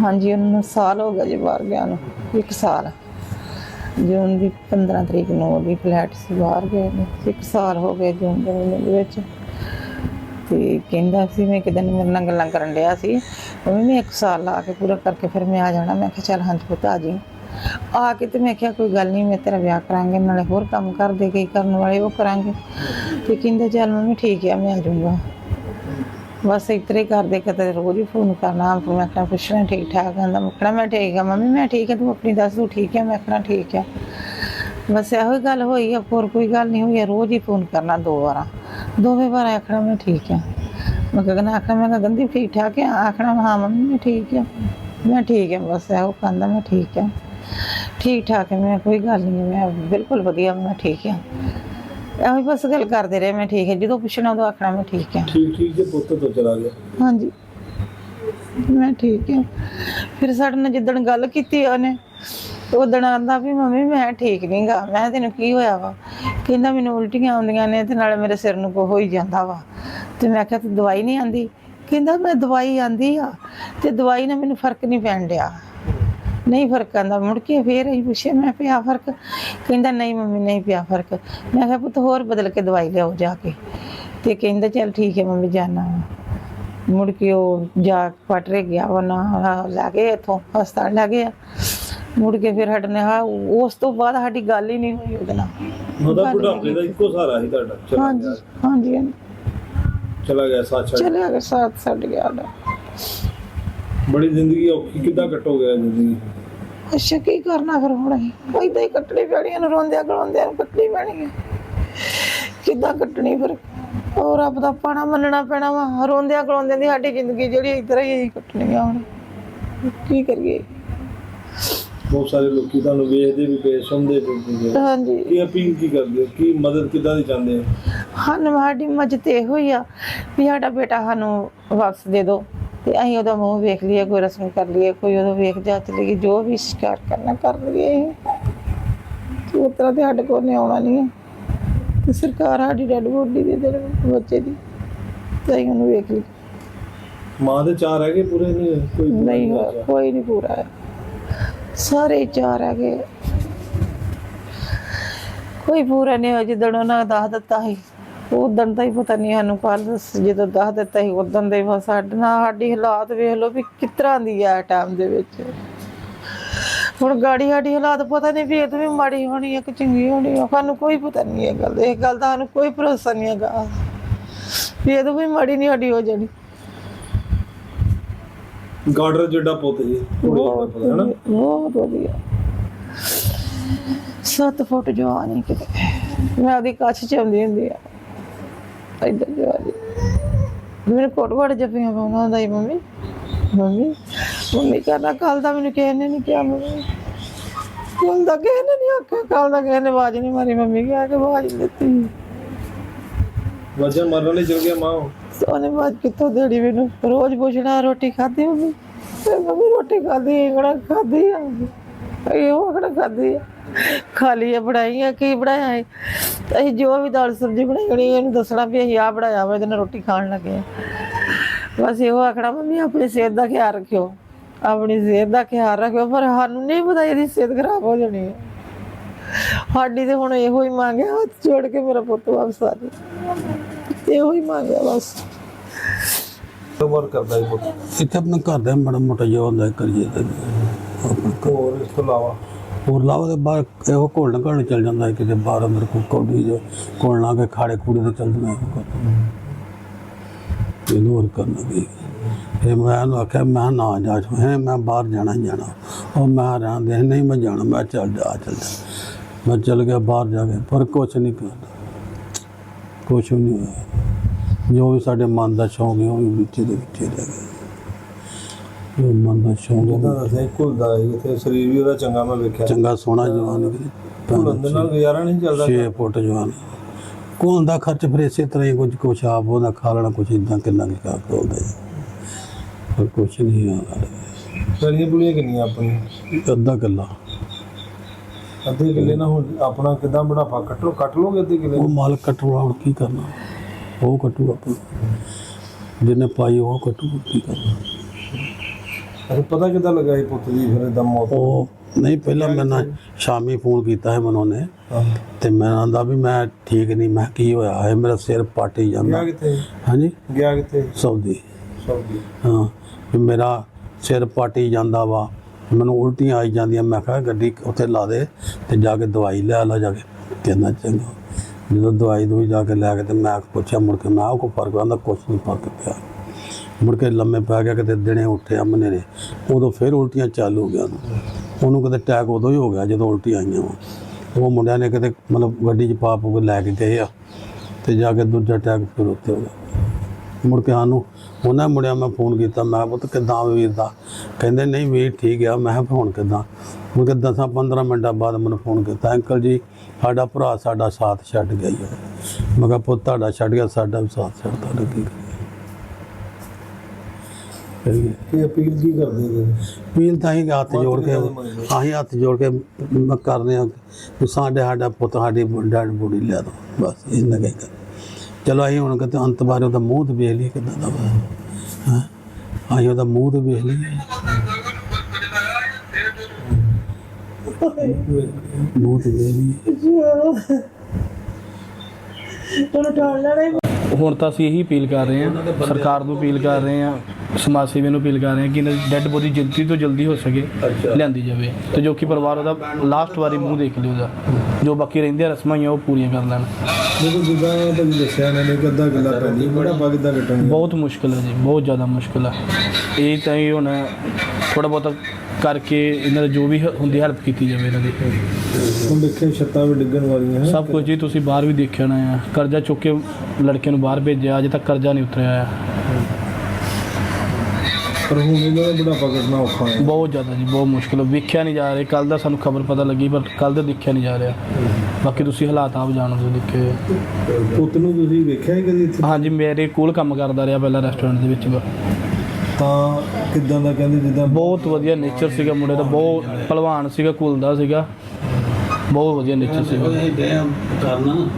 ਹਾਂਜੀ, ਉਹਨੂੰ ਸਾਲ ਹੋ ਗਿਆ ਜੀ ਬਾਹਰ ਗਿਆ ਨੂੰ, ਇੱਕ ਸਾਲ। ਜੂਨ ਦੀ 15 ਤਰੀਕ ਨੂੰ ਉਹਦੀ ਫਲੈਟ ਸੀ, ਬਾਹਰ ਗਏ ਨੂੰ। ਇੱਕ ਸਾਲ ਹੋ ਗਏ ਜੂਨ ਦੇ ਮਹੀਨੇ ਦੇ ਵਿੱਚ। ਤੇ ਕਹਿੰਦਾ ਸੀ ਮੈਂ ਕਿਦਾਂ ਮੇਰੇ ਨਾਲ ਗੱਲਾਂ ਕਰਨ ਡਿਆ ਸੀ। ਉਹ ਮੈਂ ਇੱਕ ਸਾਲ ਲਾ ਕੇ ਪੂਰਾ ਕਰਕੇ ਫਿਰ ਮੈਂ ਆ ਜਾਣਾ। ਮੈਂ ਕਿਹਾ, ਚੱਲ ਹਾਂਜੀ ਪੁੱਤ, ਆ ਜੀ। ਆ ਕੇ ਤੇ ਮੈਂ ਕਿਹਾ, ਕੋਈ ਗੱਲ ਨਹੀਂ, ਮੈਂ ਤੇਰਾ ਵਿਆਹ ਕਰਾਂਗੇ, ਨਾਲੇ ਹੋਰ ਕੰਮ ਕਰਦੇ, ਕਈ ਕਰਨ ਵਾਲੇ ਉਹ ਕਰਾਂਗੇ। ਤੇ ਕਹਿੰਦੇ, ਚੱਲ ਮੰਮੀ, ਠੀਕ ਆ, ਮੈਂ ਆ ਜਾਊਂਗਾ। ਬਸ ਇਤਰੇ ਕਰਦੇ ਕਦੇ ਰੋਜ਼ ਹੀ ਫੋਨ ਕਰਨਾ ਫਿਰ ਮੈਂ ਕਿਹਾ ਪੁੱਛਣਾ ਠੀਕ ਠਾਕ ਕਹਿੰਦਾ ਮੁਕਣਾ ਮੈਂ ਠੀਕ ਆ। ਮੰਮੀ ਮੈਂ ਠੀਕ ਆ, ਤੂੰ ਆਪਣੀ ਦੱਸ, ਤੂੰ ਠੀਕ ਆ? ਮੈਂ ਕਿਹਾ ਠੀਕ ਆ। ਬਸ ਇਹੋ ਹੀ ਗੱਲ ਹੋਈ ਆ, ਹੋਰ ਕੋਈ ਗੱਲ ਨਹੀਂ ਹੋਈ ਰੋਜ਼ ਹੀ ਫੋਨ ਕਰਨਾ ਦੋ ਵਾਰਾਂ। ਦੋਵੇਂ ਵਾਰ ਆਖਣਾ ਮੈਂ ਠੀਕ ਆ। ਮੈਂ ਕਹਿੰਦਾ ਆਖਣਾ, ਮੈਂ ਕਿਹਾ ਗੰਦੀ ਠੀਕ ਠਾਕ ਆ। ਆਖਣਾ ਹਾਂ ਮੰਮੀ ਮੈਂ ਠੀਕ ਆ। ਮੈਂ ਠੀਕ ਆ, ਬਸ ਇਹੋ ਕਹਿੰਦਾ ਮੈਂ ਠੀਕ ਆ। ਠੀਕ ਠਾਕ ਮੈਂ ਕੋਈ ਗੱਲ ਨਹੀਂ ਮੈਂ ਬਿਲਕੁਲ ਵਧੀਆ, ਮੈਂ ਠੀਕ ਆ। ਇਹੋ ਹੀ ਬਸ ਗੱਲ ਕਰਦੇ ਰਹੇ ਮੈਂ ਠੀਕ ਹੈ। ਜਦੋਂ ਪੁੱਛਣਾ ਉਦੋਂ ਆਖਣਾ ਮੈਂ ਠੀਕ ਆ ਠੀਕ ਠੀਕ ਜੇ ਪੁੱਤ ਤੋਂ ਚਲਾ ਗਿਆ। ਹਾਂਜੀ। ਮੈਂ ਠੀਕ ਹਾਂ। ਫਿਰ ਸਾਡੇ ਨਾਲ ਜਿੱਦਣ ਗੱਲ ਕੀਤੀ ਉਹਨੇ ਉਦਣ ਆਂਦਾ ਵੀ ਮੰਮੀ ਮੈਂ ਠੀਕ ਨਹੀਂਗਾ ਮੈਂ ਕਿਹਾ, ਤੈਨੂੰ ਕੀ ਹੋਇਆ ਵਾ? ਕਹਿੰਦਾ ਮੈਨੂੰ ਉਲਟੀਆਂ ਆਉਂਦੀਆਂ ਨੇ ਤੇ ਨਾਲੇ ਮੇਰੇ ਸਿਰ ਨੂੰ ਕੋ ਹੋ ਹੀ ਜਾਂਦਾ ਵਾ। ਤੇ ਮੈਂ ਕਿਹਾ ਤੂੰ ਦਵਾਈ ਨਹੀਂ ਆਂਦੀ? ਕਹਿੰਦਾ ਮੈਂ ਦਵਾਈ ਆਂਦੀ ਆ ਤੇ ਦਵਾਈ ਨਾਲ ਮੈਨੂੰ ਫ਼ਰਕ ਨਹੀਂ ਪੈਣ ਡਿਆ। ਨਹੀਂ ਫ਼ਰਕ ਆਂਦਾ ਮੁੜ ਕੇ ਫੇਰ ਅਸੀਂ ਪੁੱਛਿਆ ਮੈਂ ਪਿਆ ਫ਼ਰਕ? ਕਹਿੰਦਾ ਨਹੀਂ ਮੰਮੀ ਨਹੀਂ ਪਿਆ ਫ਼ਰਕ। ਮੈਂ ਕਿਹਾ ਪੁੱਤ ਹੋਰ ਬਦਲ ਕੇ ਦਵਾਈ ਲਿਆਓ ਜਾ ਕੇ। ਤੇ ਕਹਿੰਦਾ ਚੱਲ ਠੀਕ ਹੈ ਮੰਮੀ ਜਾਣਾ ਮੁੜ ਕੇ ਉਹ ਜਾ ਪਟਰੇ ਗਿਆ ਉਹ ਨਾ ਲੈ ਗਏ ਇੱਥੋਂ ਹਸਪਤਾਲ ਲੈ ਗਏ ਆ। ਮੁੜ ਕੇ ਫਿਰ ਹਟਨੇ ਹਾਂ ਉਸ ਤੋਂ ਬਾਅਦ ਸਾਡੀ ਗੱਲ ਹੀ ਨਹੀਂ ਹੋਈ ਉਹਦੇ ਨਾਲ। ਉਹਦਾ ਬੁਢਾਪੇ ਦਾ ਇੱਕੋ ਸਹਾਰਾ ਸੀ ਤੁਹਾਡਾ ਚਲਾ ਹਾਂਜੀ ਗਿਆ। ਹਾਂਜੀ ਹਾਂਜੀ। ਚਲਾ ਗਿਆ ਸਾਥ ਛੱਡ ਚਲਿਆ ਗਿਆ। ਸਾਥ ਛੱਡ ਗਿਆ ਸਾਡਾ ਬੜੀ ਜ਼ਿੰਦਗੀ ਔਖੀ ਕਿੱਦਾਂ ਕੱਟੋਗੇ ਇਹ ਜ਼ਿੰਦਗੀ ਅੱਛਾ ਕੀ ਕਰਨਾ ਫਿਰ ਹੁਣ? ਅਸੀਂ ਏਦਾਂ ਹੀ ਕੱਟਣੀ ਪੈਣੀ ਨੂੰ ਰੋਂਦਿਆਂ ਗਲਾਉਂਦਿਆਂ ਨੂੰ ਕੱਟਣੀ ਪੈਣੀ ਹੈ ਕਿੱਦਾਂ ਕੱਟਣੀ ਫਿਰ? ਉਹ ਰੱਬ ਦਾ ਪਾਣਾ ਮੰਨਣਾ ਪੈਣਾ ਵਾ। ਰੋਂਦਿਆਂ ਗਲਾਉਂਦਿਆਂ ਦੀ ਸਾਡੀ ਜ਼ਿੰਦਗੀ ਜਿਹੜੀ ਤਰ੍ਹਾਂ ਹੀ ਅਸੀਂ ਕੱਟਣੀ ਆ ਹੁਣ। ਕੀ ਕਰੀਏ? ਬਹੁਤ ਸਾਰੇ ਲੋਕੀ ਤੁਹਾਨੂੰ ਵੇਖਦੇ ਵੀ ਪਏ ਸੁਣਦੇ ਵੀ ਪਏ ਹਾਂਜੀ। ਕੀ ਅਪੀਲ ਕੀ ਕਰਦੇ ਹੋ? ਕੀ ਮਦਦ ਕਿੱਦਾਂ ਦੀ ਚਾਹੁੰਦੇ ਹੋ? ਸਾਨੂੰ ਸਾਡੀ ਇਹੋ ਹੀ ਆ ਵੀ ਸਾਡਾ ਬੇਟਾ ਸਾਨੂੰ ਵਾਪਸ ਦੇ ਦਿਓ। ਤੇ ਅਸੀਂ ਉਹਦਾ ਮੂੰਹ ਵੇਖ ਲਈਏ ਕੋਈ ਰਸਮ ਕਰ ਲਈਏ ਕੋਈ ਉਹਦਾ ਵੇਖ ਜਾਚ ਲਈਏ ਜੋ ਵੀ ਸ਼ਿਕਾਰ ਕਰਨਾ ਕਰ ਲਈਏ ਅਸੀਂ। ਉਸ ਤਰ੍ਹਾਂ ਤੇ ਸਾਡੇ ਕੋਲ ਨਹੀਂ ਆਉਣਾ ਨਹੀਂ ਹੈ। ਤੇ ਸਰਕਾਰ ਸਾਡੀ ਡੈਡ ਬੋਡੀ ਦੇ ਦੇ ਬੱਚੇ ਦੀ ਤੇ ਅਸੀਂ ਉਹਨੂੰ ਵੇਖ ਲਈ ਮਾਂ ਦੇ ਚਾਰ ਹੈਗੇ ਪੂਰੇ ਨਹੀਂ? ਕੋਈ ਨਹੀਂ। ਕੋਈ ਨਹੀਂ ਪੂਰਾ ਹੈ। ਸਾਰੇ ਹੀ ਚਾਰ ਹੈਗੇ। ਕੋਈ ਪੂਰਾ ਨਹੀਂ ਹੋਇਆ ਜਿੱਦਣ ਉਹਨਾਂ ਦੱਸ ਦਿੱਤਾ ਸੀ। ਉਦੋਂ ਤਾਂ ਹੀ ਪਤਾ ਨਹੀਂ ਸਾਨੂੰ ਕੱਲ ਜਦੋਂ ਦੱਸ ਦਿੱਤਾ ਸੀ ਉਦੋਂ ਦੇ ਬਸ ਸਾਡੇ ਨਾਲ ਸਾਡੀ ਹਾਲਾਤ ਵੇਖ ਲਓ ਵੀ ਕਿਸ ਤਰ੍ਹਾਂ ਦੀ ਹੈ ਟਾਈਮ ਦੇ ਵਿੱਚ। ਹੁਣ ਗਾੜੀ ਸਾਡੀ ਹਾਲਾਤ ਪਤਾ ਨਹੀਂ ਵੀ ਵੀ ਮਾੜੀ ਹੋਣੀ ਹੈ ਕਿ ਚੰਗੀ ਹੋਣੀ ਹੈ ਸਾਨੂੰ ਕੋਈ ਪਤਾ ਨਹੀਂ ਇਹ ਗੱਲ ਦਾ। ਇਹ ਗੱਲ ਦਾ ਸਾਨੂੰ ਕੋਈ ਭਰੋਸਾ ਨਹੀਂ ਹੈਗਾ। ਵੀ ਇਹ ਵੀ ਮਾੜੀ ਨਹੀਂ ਸਾਡੀ ਹੋ ਜਾਣੀ। ਗਾਰਡਰ ਜਿਹੜਾ ਪੁੱਤ ਜੀ ਦਾ ਬਹੁਤ ਹੈ ਬਹੁਤ ਵਧੀਆ। ਸੱਤ ਫੁੱਟ ਜਵਾਨੀ ਕਿਤੇ। ਮੈਂ ਉਹਦੀ ਕੱਛ ਚ ਆਉਂਦੀ ਹੁੰਦੀ ਆ। ਇੱਧਰ ਜਵਾਨੀ ਮੇਰੇ ਕੋਟ ਕੋਟ ਜੱਫੀਆਂ ਪਾਉਣਾ ਹੁੰਦਾ ਸੀ ਮੰਮੀ। ਮੰਮੀ ਮੰਮੀ ਕਰਨਾ ਕੱਲ ਦਾ ਮੈਨੂੰ ਕਿਸੇ ਨੇ ਨਹੀਂ ਕਿਹਾ ਮੰਮੀ। ਕੱਲ ਦਾ ਕਿਸੇ ਨੇ ਨਹੀਂ ਆਖਿਆ ਕੱਲ ਦਾ ਕਿਸੇ ਨੇ ਆਵਾਜ਼ ਨਹੀਂ ਮਾਰੀ ਮੰਮੀ ਕਿ ਆ ਕੇ ਆਵਾਜ਼ ਦਿੱਤੀ। ਵਜਨ ਮਾਰਨ ਲਈ ਚਲ ਗਿਆ ਮਾਂ। ਉਹਨੇ ਬਾਅਦ ਕਿੱਥੋਂ ਦੇੜੀ ਮੈਨੂੰ? ਰੋਜ਼ ਪੁੱਛਣਾ ਰੋਟੀ ਖਾਧੀ ਮੰਮੀ? ਤੇ ਮੰਮੀ ਰੋਟੀ ਖਾਧੀ ਕਿਹੜਾ ਖਾਧੀ ਆ। ਇਹ ਉਹ ਖਾਧੀ ਆ? ਖਾਲੀ ਆ ਬਣਾਈ ਆ ਕੀ ਬਣਾਇਆ ਹੈ ਅਸੀਂ ਜੋ ਵੀ ਦਾਲ ਸਬਜ਼ੀ ਬਣਾਈ ਹੋਣੀ ਇਹਨੂੰ ਦੱਸਣਾ ਵੀ ਅਸੀਂ ਆ ਬਣਾਇਆ ਵਾ ਇਹਦੇ ਨਾਲ ਰੋਟੀ ਖਾਣ ਲੱਗੇ ਆ। ਬਸ ਇਹੋ ਆਖਣਾ ਮੰਮੀ ਆਪਣੀ ਸਿਹਤ ਦਾ ਖਿਆਲ ਰੱਖਿਓ। ਆਪਣੀ ਸਿਹਤ ਦਾ ਖਿਆਲ ਰੱਖਿਓ ਪਰ ਸਾਨੂੰ ਨਹੀਂ ਪਤਾ ਇਹਦੀ ਸਿਹਤ ਖਰਾਬ ਹੋ ਜਾਣੀ ਹੈ। ਸਾਡੀ ਤੇ ਹੁਣ ਇਹੋ ਹੀ ਮੰਗਿਆ ਹੱਥ ਜੋੜ ਕੇ ਮੇਰਾ ਪੁੱਤ ਵਾਪਸ ਆ ਜਾਏ ਇਹੋ ਹੀ ਮੰਗਿਆ ਬਸ। ਕਾਰੋਬਾਰ ਕਰਦਾ ਹੈ ਪੁੱਤ? ਇੱਥੇ ਆਪਣਾ ਘਰ ਦਾ ਮਾੜਾ ਮੋਟਾ ਜਿਹਾ ਹੁੰਦਾ ਕਰੀਏ ਤੇ। ਆਪਣਾ ਹੋਰ ਇਸ ਤੋਂ ਇਲਾਵਾ? ਹੋਰ ਲਾਵਾ ਦੇ ਬਾਹਰ ਇਹੋ ਘੋਲਣ ਘੋਲਣ ਚੱਲ ਜਾਂਦਾ ਹੈ ਕਿਤੇ ਬਾਹਰ ਅੰਦਰ ਕੋ ਕੌਡੀ ਜੋ ਘੋਲਣਾ ਕੇ ਖਾੜੇ ਖੂੜੇ ਤੇ ਚੱਲ ਜਾਣਾ ਇਹੋ ਇਹਨੂੰ ਹੋਰ ਕਰਨਾ ਕੀ ਇਹ ਮੈਂ ਉਹਨੂੰ ਆਖਿਆ, ਮੈਂ ਨਾ ਜਾ ਹੈ, ਮੈਂ ਬਾਹਰ ਜਾਣਾ ਹੀ ਜਾਣਾ। ਉਹ ਮੈਂ ਰਹਿੰਦੇ ਨਹੀਂ ਮੈਂ ਜਾਣਾ, ਮੈਂ ਚੱਲ ਜਾ ਚੱਲ ਜਾ। ਮੈਂ ਚੱਲ ਗਿਆ ਬਾਹਰ ਜਾ ਕੇ, ਪਰ ਕੁਛ ਨਹੀਂ ਕਰਦਾ ਕੁਛ ਵੀ ਨਹੀਂ ਹੋਇਆ। ਜੋ ਵੀ ਸਾਡੇ ਮਨ ਦਾ ਸ਼ੌਂਕ ਹੈ ਉਹ ਵੀ ਵਿੱਚੇ ਦੇ ਵਿੱਚ ਰਹਿ ਗਿਆ। ਜੋ ਮਨ ਦਾ ਸ਼ੌਂਕ ਜਿੱਦਾਂ ਹੈ, ਦੱਸਿਆ ਘੁਲਦਾ ਹੈ ਇੱਥੇ ਸਰੀਰ ਵੀ ਉਹਦਾ ਚੰਗਾ ਮੈਂ ਵੇਖਿਆ। ਚੰਗਾ ਸੋਹਣਾ ਜਵਾਨ ਘੁਲਣ ਦੇ ਨਾਲ ਗੁਜ਼ਾਰਾ ਨਹੀਂ ਚੱਲਦਾ 6 ਫੁੱਟ ਜਵਾਨ। ਕੋਲ ਦਾ ਖਰਚ ਫਿਰ ਇਸੇ ਤਰ੍ਹਾਂ ਹੀ ਕੁਝ ਕੁਛ ਆਪ ਉਹਦਾ ਖਾ ਲੈਣਾ ਕੁਝ ਇਦਾਂ ਕਿੰਨਾ ਕਿ ਕਾ ਕੋਲਦਾ ਪਰ ਕੁਛ ਨਹੀਂ ਆ। ਸਰੀਆਂ ਪੁਲੀਆਂ ਕਿੰਨੀਆਂ ਆਪਣੀਆਂ? ਅੱਧਾ ਕਿੱਲਾ। ਅੱਧੇ ਕਿੱਲੇ ਨਾਲ ਹੁਣ ਆਪਣਾ ਕਿਦਾਂ ਬੁਢਾਪਾ ਕੱਟ ਲੋ ਕੱਟ ਲੋਗੇ ਅੱਧੇ ਕਿੱਲੇ ਉਹ ਮਾਲ ਕਟਵਾ ਹੁਣ ਕੀ ਕਰਨਾ? ਉਹ ਕਟੂ ਆਪਣਾ। ਜਿਹਨੇ ਪਾਈ ਉਹ ਕਟੂ ਕੀ ਕਰਨਾ? ਅੱਛਾ ਪਤਾ ਕਿੱਦਾਂ ਲੱਗਾ ਪੁੱਤ ਦੀ ਫਿਰ ਇਦਾਂ ਮੌਤ ਉਹ ਨਹੀਂ ਪਹਿਲਾਂ ਮੈਂ ਨਾ ਸ਼ਾਮੀ ਫੋਨ ਕੀਤਾ ਹੈ ਮਨੋਂ ਨੇ। ਤੇ ਮੈਂ ਆਂਦਾ ਵੀ ਮੈਂ ਠੀਕ ਨਹੀਂ ਮੈਂ ਕੀ ਹੋਇਆ ਹੈ ਮੇਰਾ ਸਿਰ ਪਾਟੀ ਗਿਆ ਜਾਂਦਾ। ਕਿੱਥੇ? ਹਾਂਜੀ। ਗਿਆ ਕਿੱਥੇ? ਸੌਦੀ। ਸੌਦੀ। ਹਾਂ ਵੀ ਮੇਰਾ ਸਿਰ ਪਾਟੀ ਜਾਂਦਾ ਵਾ ਮੈਨੂੰ ਉਲਟੀਆਂ ਆਈ ਜਾਂਦੀਆਂ ਮੈਂ ਕਿਹਾ ਗੱਡੀ ਉੱਥੇ ਲਾ ਦੇ ਤੇ ਜਾ ਕੇ ਦਵਾਈ ਲੈ ਲਾ ਜਾ ਕੇ। ਕਹਿੰਦਾ ਚੰਗਾ। ਜਦੋਂ ਦਵਾਈ ਦੂਈ ਜਾ ਕੇ ਲੈ ਕੇ ਤੇ ਮੈਂ ਪੁੱਛਿਆ ਮੁੜ ਕੇ ਮੈਂ ਕੋ ਫ਼ਰਕ ਆਂਦਾ ਕੁਛ ਨਹੀਂ ਫ਼ਰਕ ਪਿਆ। ਮੁੜ ਕੇ ਲੰਮੇ ਪੈ ਗਿਆ, ਕਿਤੇ ਦਿਨੇ ਉੱਠਿਆ ਮਨੇ ਨੇ ਉਦੋਂ ਫਿਰ ਉਲਟੀਆਂ ਚਾਲੂ ਹੋ ਗਿਆ ਉਹਨੂੰ ਉਹਨੂੰ ਕਿਤੇ ਅਟੈਕ ਉਦੋਂ ਹੀ ਹੋ ਗਿਆ ਜਦੋਂ ਉਲਟੀਆਂ ਆਈਆਂ ਵਾ। ਉਹ ਮੁੰਡਿਆਂ ਨੇ ਕਿਤੇ ਮਤਲਬ ਗੱਡੀ 'ਚ ਪਾ ਪੂ ਕੇ ਲੈ ਕੇ ਗਏ ਆ ਤੇ ਜਾ ਕੇ ਦੂਜਾ ਅਟੈਕ ਫਿਰ ਉੱਥੇ ਹੋ ਗਿਆ। ਮੁੜ ਕੇ ਸਾਨੂੰ ਉਹਨਾਂ ਮੁੰਡਿਆਂ ਮੈਂ ਫੋਨ ਕੀਤਾ, ਮੈਂ ਕਿਹਾ, ਪੁੱਤ ਕਿੱਦਾਂ ਵੀਰ ਦਾ? ਕਹਿੰਦੇ, ਨਹੀਂ ਵੀਰ ਠੀਕ ਆ। ਮੈਂ ਕਿਹਾ, ਹੁਣ ਕਿੱਦਾਂ? ਮੁੜ ਕੇ 10 15 ਮਿੰਟਾਂ ਬਾਅਦ ਮੈਨੂੰ ਫੋਨ ਕੀਤਾ, ਅੰਕਲ ਜੀ, ਸਾਡਾ ਭਰਾ ਸਾਡਾ ਸਾਥ ਛੱਡ ਗਿਆ ਜੀ ਮੈਂ ਕਿਹਾ, ਪੁੱਤ ਤੁਹਾਡਾ ਛੱਡ ਗਿਆ, ਸਾਡਾ ਵੀ ਸਾਥ ਛੱਡ, ਤੁਹਾਡਾ ਕੀ ਕੀ ਅਪੀਲ ਕੀ ਕਰਦੇ ਨੇ? ਅਪੀਲ ਤਾਂ ਹੀ ਹੱਥ ਜੋੜ ਕੇ ਆਹੀਂ ਹੱਥ ਜੋੜ ਕੇ ਕਰਦੇ ਆ ਕਿ ਸਾਡੇ ਸਾਡਾ ਪੁੱਤ ਸਾਡੀ ਡੈਡ ਬੋਡੀ ਲਿਆ ਦੋ। ਬਸ ਇੰਨਾ ਕਹਿ ਕਰ ਚਲੋ ਅਸੀਂ ਹੁਣ ਕਿਤੇ ਅੰਤ ਬਾਰੇ ਉਹਦਾ ਮੂੰਹ ਤੇ ਵੇਖ ਲਈਏ ਕਿਦਾਂ ਦਾ ਵਾ। ਹਾਂ? ਅਸੀਂ ਉਹਦਾ ਮੂੰਹ ਤੇ ਵੇਖ ਲਈਏ। ਮੂੰਹ ਤੇ ਵੇਖ ਲਈਏ। ਹੁਣ ਤਾਂ ਅਸੀਂ ਇਹੀ ਅਪੀਲ ਕਰ ਰਹੇ ਹਾਂ ਸਰਕਾਰ ਨੂੰ ਅਪੀਲ ਕਰ ਰਹੇ ਹਾਂ ਸਮਾਜ ਸੇਵੀ ਨੂੰ ਅਪੀਲ ਕਰ ਰਹੇ ਹਾਂ ਕਿ ਇਹਨਾਂ ਦੀ ਡੈੱਡ ਬੋਡੀ ਜਲਦੀ ਤੋਂ ਜਲਦੀ ਹੋ ਸਕੇ ਲਿਆਂਦੀ ਜਾਵੇ। ਤੇ ਜੋ ਕਿ ਪਰਿਵਾਰ ਉਹਦਾ ਲਾਸਟ ਵਾਰੀ ਮੂੰਹ ਦੇਖ ਲਿਓ ਉਹਦਾ। ਜੋ ਬਾਕੀ ਰਹਿੰਦੀਆਂ ਰਸਮਾਂ ਹੀ ਆ ਉਹ ਪੂਰੀਆਂ ਕਰ ਲੈਣ। ਦੇਖੋ ਜਿੱਦਾਂ ਤੁਹਾਨੂੰ ਦੱਸਿਆ ਇਹਨਾਂ ਨੇ ਕਿ ਅੱਧਾ ਪੈਂਦੀ ਬੜਾ ਬਗ ਦਾ ਬਹੁਤ ਮੁਸ਼ਕਿਲ ਹੈ ਜੀ ਬਹੁਤ ਜ਼ਿਆਦਾ ਮੁਸ਼ਕਿਲ ਹੈ। ਇਹ ਤਾਂ ਹੀ ਹੁਣ ਥੋੜਾ ਬਹੁਤਾ ਕਰਕੇ ਇਹਨਾਂ ਦਾ ਜੋ ਵੀ ਹ- ਹੁੰਦੀ ਹੈਲਪ ਕੀਤੀ ਜਾਵੇ ਇਹਨਾਂ ਦੀ। ਹੁਣ ਦੇਖੇ ਛੱਤਾਂ ਵੀ ਡਿੱਗਣ ਵਾਲੀਆਂ ਹੈ ਸਭ ਕੁਝ ਜੀ ਤੁਸੀਂ ਬਾਹਰ ਵੀ ਦੇਖਿਆ ਨਾ ਆ। ਕਰਜ਼ਾ ਚੁੱਕ ਕੇ ਲੜਕੇ ਨੂੰ ਬਾਹਰ ਭੇਜਿਆ ਅਜੇ ਤੱਕ ਕਰਜ਼ਾ ਨਹੀਂ ਉਤਰਿਆ ਆ। ਪਰ ਹੁਣ ਇਹਨਾਂ ਦਾ ਬੁਢਾਪਾ ਕੱਟਣਾ ਔਖਾ ਹੈ। ਬਹੁਤ ਜ਼ਿਆਦਾ ਜੀ ਬਹੁਤ ਮੁਸ਼ਕਿਲ। ਵੇਖਿਆ ਨਹੀਂ ਜਾ ਰਿਹਾ। ਕੱਲ ਦਾ ਸਾਨੂੰ ਖਬਰ ਪਤਾ ਲੱਗੀ ਪਰ ਕੱਲ ਦਾ ਦੇਖਿਆ ਨਹੀਂ ਜਾ ਰਿਹਾ। ਬਾਕੀ ਤੁਸੀਂ ਹਾਲਾਤ ਆਪ ਜਾਣਦੇ ਹੋ ਦੇਖੇ। ਪੁੱਤ ਨੂੰ ਤੁਸੀਂ ਵੇਖਿਆ ਹੀ ਕਦੀ ਇੱਥੇ? ਹਾਂਜੀ ਮੇਰੇ ਕੋਲ ਕੰਮ ਕਰਦਾ ਰਿਹਾ ਪਹਿਲਾਂ ਰੈਸਟੋਰੈਂਟ ਦੇ ਵਿੱਚ। ਤਾਂ ਕਿੱਦਾਂ ਦਾ ਕਹਿੰਦੇ ਜਿੱਦਾਂ ਬਹੁਤ ਵਧੀਆ ਨੇਚਰ ਸੀਗਾ ਮੁੰਡੇ ਦਾ ਬਹੁਤ ਪਹਿਲਵਾਨ ਸੀਗਾ ਕੁਲਦਾ ਸੀਗਾ। ਬਹੁਤ ਵਧੀਆ ਨੇਚਰ ਸੀਗਾ। ਕਰਨਾ।